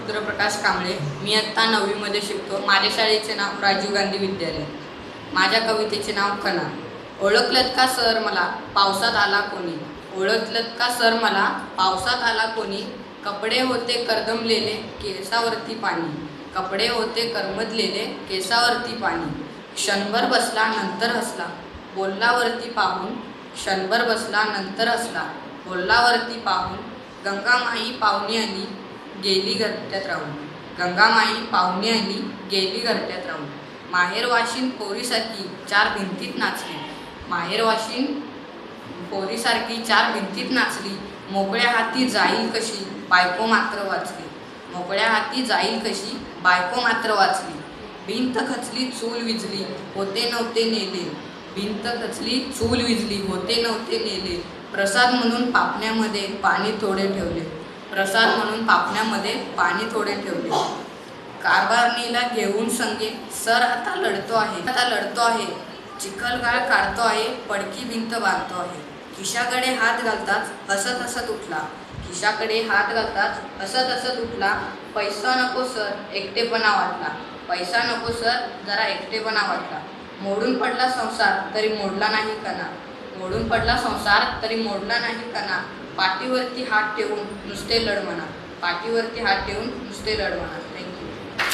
रुद्रप्रकाश कांबळे. मी आत्ता नववीमध्ये शिकतो. माझ्या शाळेचे नाव राजीव गांधी विद्यालय. माझ्या कवितेचे नाव कणा ओळखलत का सर मला? पावसात आला कोणी? ओळखलत का सर मला? पावसात आला कोणी? कपडे होते करदमलेले केसावरती पाणी. कपडे होते करमदलेले केसावरती पाणी. क्षणभर बसला नंतर हसला. बोललावरती पाहून क्षणभर बसला नंतर हसला. बोललावरती पाहून गंगामाई पाहुणी आली गेली घरट्यात राहून. गंगामाई पाहुणी आली गेली घरट्यात राहून. माहेर वाशिन पोरीसारखी चार भिंतीत नाचली. माहेर वाशिन पोरीसारखी चार भिंतीत नाचली. मोकळ्या हाती जाईल कशी? बायको मात्र वाचली. मोकळ्या हाती जाईल कशी? बायको मात्र वाचली. भिंत खचली चूल विजली होते नव्हते नेले. भिंत खचली चूल विजली होते नव्हते नेले. प्रसाद म्हणून पापण्यामध्ये पाणी थोडे ठेवले. प्रसाद म्हणून पापण्यामध्ये पाणी थोडे ठेवले. कारभारणीला घेऊन संगे सर आता लढतो आहे. आता लढतो आहे. चिखलगाळ काढतो आहे. पडकी भिंत बांधतो आहे. खिशाकडे हात घालताच हसत हसत उठला. खिशाकडे हात घालताच हसत हसत उठला. पैसा नको सर. एकटेपणा वाटला. पैसा नको सर. जरा एकटेपणा वाटला. मोडून पडला संसार तरी मोडला नाही कणा. मोडून पडला संसार तरी मोडला नाही कणा. पाठीवरती हात ठेवून नुसते लढ म्हणा पाठीवरती हात ठेवून नुसते लढ म्हणा